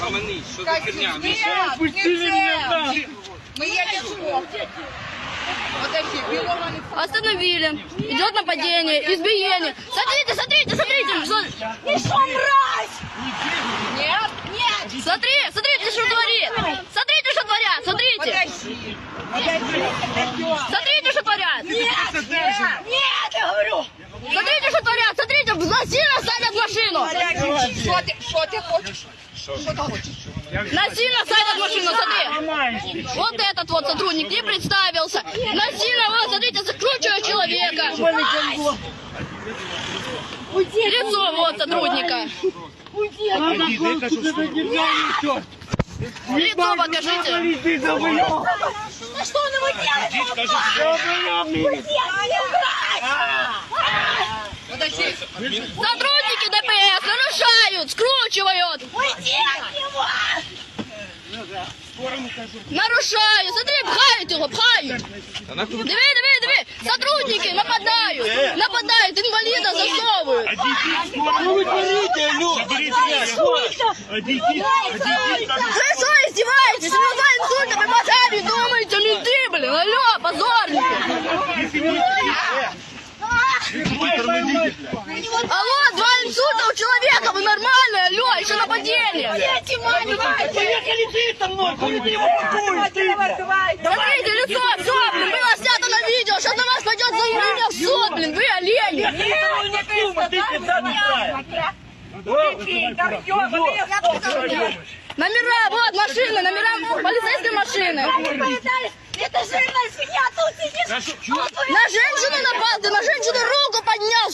Гомонись, що за херня? Нет. Мы едем в школу. Подожди, Белова не Остановили. Идет нападение, избиение. Смотрите, смотрите, смотрите. что- Ты что, мразь? Нет, нет. Смотри, смотрите, что творит. Смотрите, что творят. Смотрите. Подожди. Подожди. Смотрите, что творят. Нет, нет, нет, я говорю. Смотрите, что творят. Смотрите, насильно ставят машину. Подожди, что ты, что ты хочешь? Насильно ставят машину, смотри. Вот этот вот сотрудник не представился. Насильно, вот, смотрите, закручивают человека. Лицо вот сотрудника. Лицо покажите. Что он его делает? Подожди. ДПС нарушают, скручивают. Уйди от него! Нарушают. Смотри, пхают его, пхают. Диви, диви, диви. Сотрудники нападают. Нападают, инвалида засовывают. Что вы творите, алло? Вы что, издеваетесь? Вы два инсульта по базаре думаете, менты, блин. Алло, позорники. Алло, два инсульта у человека, вы нормальные, алло, еще. Эти маленькие! Поехали ты со мной, куда ты его ты? Смотрите, лицо, все, блин, было снято на видео, сейчас на вас пойдет заявление в суд, блин, вы олени. Смотрите, задний край. Номера, вот, машины, номера полицейской машины. Это жирная свинья, тут сидишь! На женщину напал, ты на женщину руку поднял,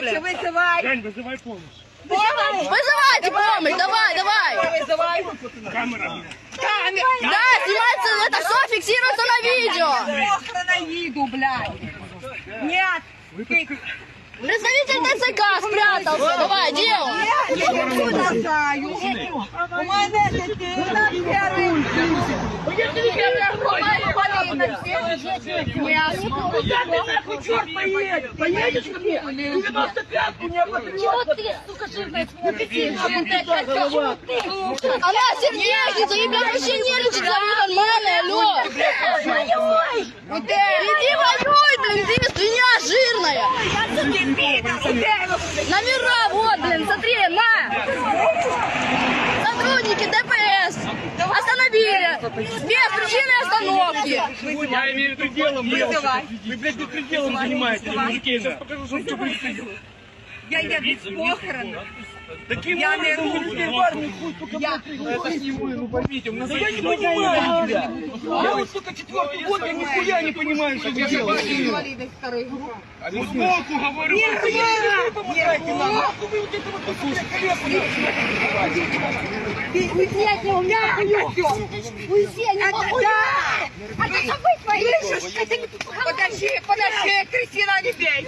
блин. Вызывай! Жень, вызывай помощь. Вызывайте помощь, давай, давай. Вызывай! Камера. Да, снимается, это все фиксируется на видео. Охрана блядь! Нет! Представитель ТЦК спрятался. Давай, делай. Я не знаю! У мене дитина первий! Черт поедет. Поедешь ко мне? 95-ку не Она сердечница, и, блядь, вообще нервничает, вы нормальная, алло. Иди воюй, блин, ты свинья жирная. Номера, вот, блин, смотри, на. Сотрудники ДПС остановили без причины остановки. Я имею в виду делом, Вы, блядь, беспределом занимаетесь, мужики. Сейчас покажу, что вы беспредел. Я еду з похорону. Таким Я не образом, руку. вы в армию хуй только Я- Это не вы, ну поймите, у нас я не понимаю тебя. Я вот только четвертый год, я нихуя не понимаю, что вы делаете. Інваліди старої групи. Сбоку говорю, вы помогаете нам. Нахуй вы вот это вот послушайте, коллегу Нет, не умею! Уйди, не могу! А ты забыть твои! Подожди, подожди, Кристина, не бей!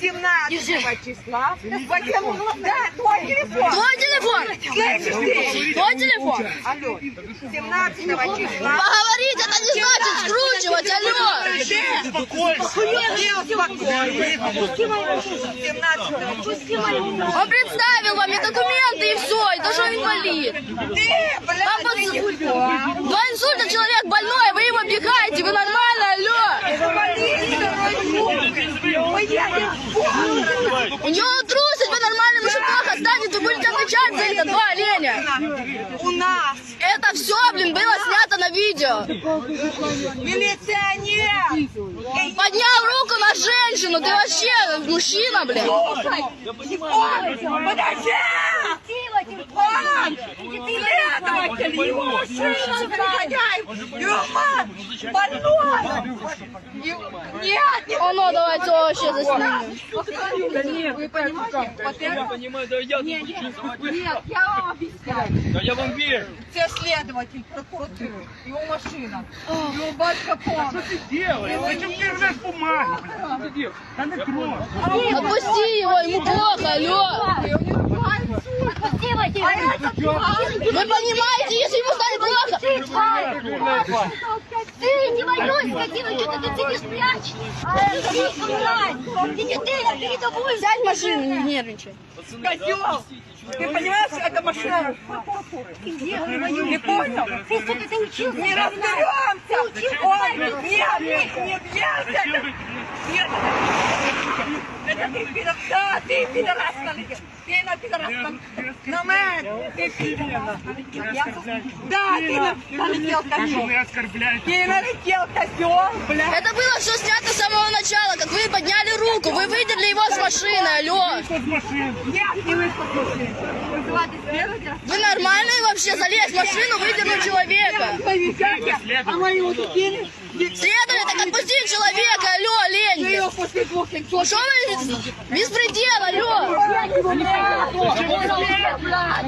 17 числа. Возьму, да, твой телефон! Твой телефон. Слышишь ты? Твой телефон. Алло, 17 числа. Поговорить это не значит скручивать, алло. Успокойся. 17 Он представил вам и документы, и все, и то, что он инвалид. Ты, блядь, под- ты не Два инсульта человек больной, вы его пихаете, вы нормально, алло. У него трусость, вы нормально, ему еще плохо станет, вы будете отвечать за это, два оленя. У нас Это все, блин, было снято на видео. милиционер! Поднял руку на женщину, ты вообще мужчина, блин. Подожди! Он, следователь, его машина загоняет! Юма, больной! Нет, не Оно, давайте вообще заснимем. Нет, вы понимаете? Это... понимаю, да я Нет, нет, я вам объясняю. Да я вам верю. Це следователь прокуратури, його машина, його батько помер. Делай, зачем ты рвешь бумаги? Что ты делаешь? Да не трогай. Отпусти его, ему плохо, алло. Інсульта. делайте? Вы понимаете, если ему станет плохо? Ты не войной, скотина, что ты тут сидишь, прячь? Иди, блядь! Иди ты, передовую! Сядь в машину, не нервничай. Козел! Ты понимаешь, это машина прокуратуры? Не понял? Ты, сука, ты учился? Не разберемся! Ой, нет, нет, не бьешься! Нет, да, ты пидорас налетел. Ты на пидорас на мен, ты пидорас налетел. Я- Да, ты на- налетел козел. Ты налетел козел, блядь. Это было все снято с самого начала, как вы подняли руку, вы выдерли его с машины, алло. Вы нормальные вообще? Залезть в машину, выдернуть человека. А. Следователь, так отпустить человека, алло,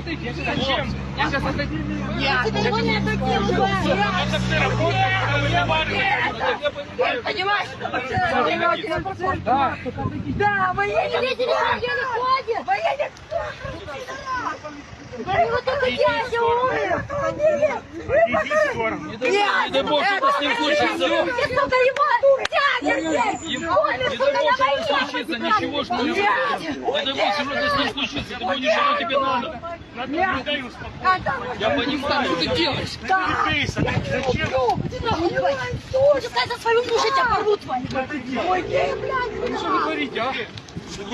Лень. ее после двух часов. Что вы? Беспредел, алло. Понимаешь? Да, да, мы едем. Ходит! Поедем. Они вот только дядя умер! Нет, дай бог, что-то с ним случится. Ты. Ты. Я понимаю, что ты делаешь. Пускай за свою мужа а? У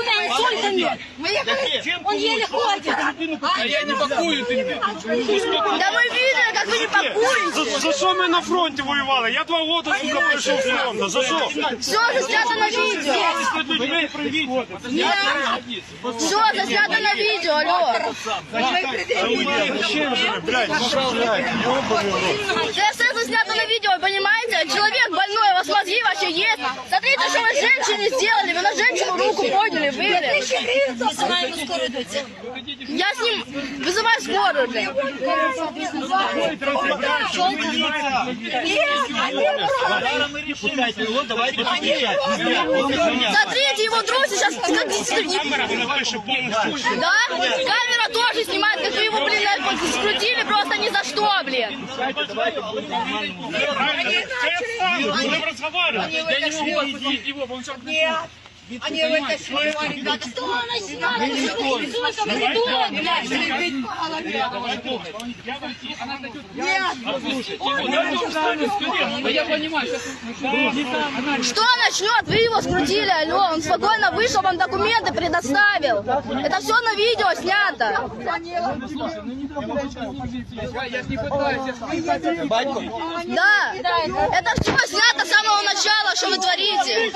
меня инсульта нет! Он еле ходит! А я не пакую ты. Да мы видели, как вы не пакуете. За що ми на фронті воювали? Я два роки сука пройшов з фронту. За що? Все заснято на видео. Все заснято на видео, алло. Блядь, Это все заснято на видео, понимаете? Человек больной, у вас мозги вообще есть. Смотрите, что вы женщине сделали. Вы на женщину руку подняли, выбили. Я с ним вызываю скорую, блин. Смотрите, его друг сейчас как Да? Камера тоже снимает, как вы его, блин, скрутили просто Я не могу его, Нет. Они вытащили его, ребята. Что она сняла? Что ты инсультом придурок, блядь! Прибить по голове. Да я понимаю, сейчас Что начнет? Вы его скрутили, алло. Он спокойно вышел, вам документы предоставил. Это все на видео снято. Да. Это все снято с самого начала, что вы творите.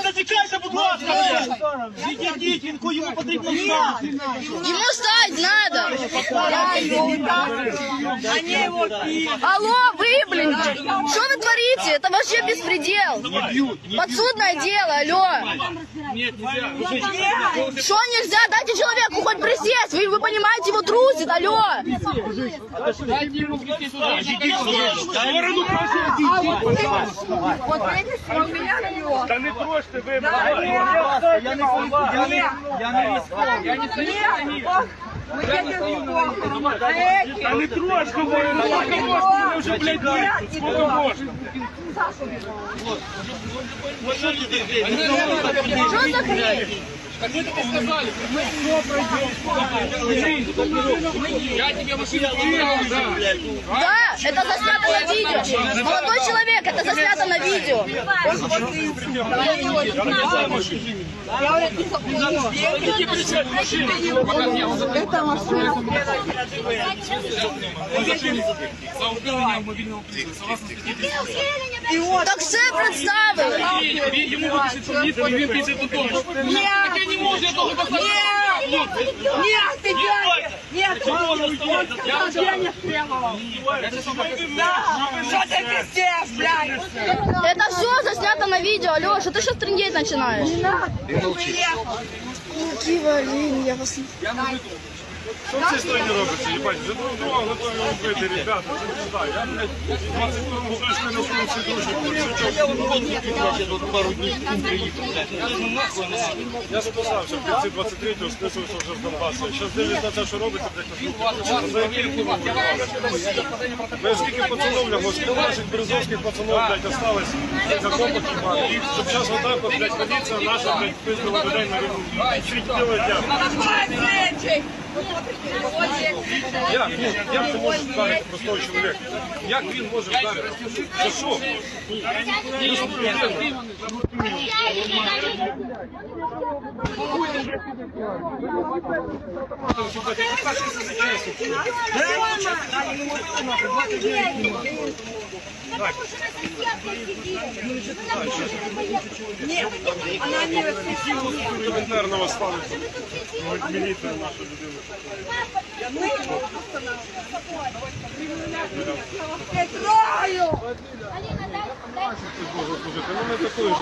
Зачекайте, будь ласка, блядь. Відійдіть, він ку- йому потрібно знати. Ему стать надо. Они его били. Алло, вы, блин, что вы творите? Это вообще беспредел. Подсудное дело, алло. Что нельзя? Дайте человеку хоть присесть. Вы, вы понимаете, его трусит, алло. Дайте ему прийти сюда. Сторону Вот видишь, у меня на него. Та не ви, Я не Я не Я не Мы едем в А эти? Та не троште ви, ну скільки можна, вже, блядь, ви, скільки можна. Что за хрень? Так мы тебе сказали. Я тебе машину да. Да, это заснято на видео. Молодой человек, это заснято на видео. Это машина. За управление мобильного. Согласно статье Так все ему выпишет, что нет, и він піде додому. Так я не можу, я должен послать. Нет, ты дядя! Нет, он сказал, денег требовал. Да, что ты пиздец, блядь? Это все заснято на видео. Алло, что ты сейчас трындеть начинаешь? Ты уехал. Кива, я вас... Що в цій стороні робиться? Їбать, вже друг друга готові вбити, ребята, це не знаю. Я, блядь, 22-му точно не вкрив всі дружні. Я тут пару дней приїхав, блядь. Я ж нахуй не надо. Я сказав, що в кінці 23-го списувався вже з Донбасу. Зараз дивлюсь на те, що робиться, блядь, ви Ви скільки пацанов лягло, скільки наших березовських пацанов, блядь, осталось за комплекс, щоб зараз отак от, блядь, поліція наша, блядь, пиздила людей на рівну. Світ білий дня. Як? Ну, як ти можеш вдарити простого чоловіка? Як він може вдарити? За що? Просто людина. Потому что на сидят сидели. Ну, на что ты поехала? Она не Елементарного ставиться. Міліція наша людина. Петрою! Алина, дай, дай.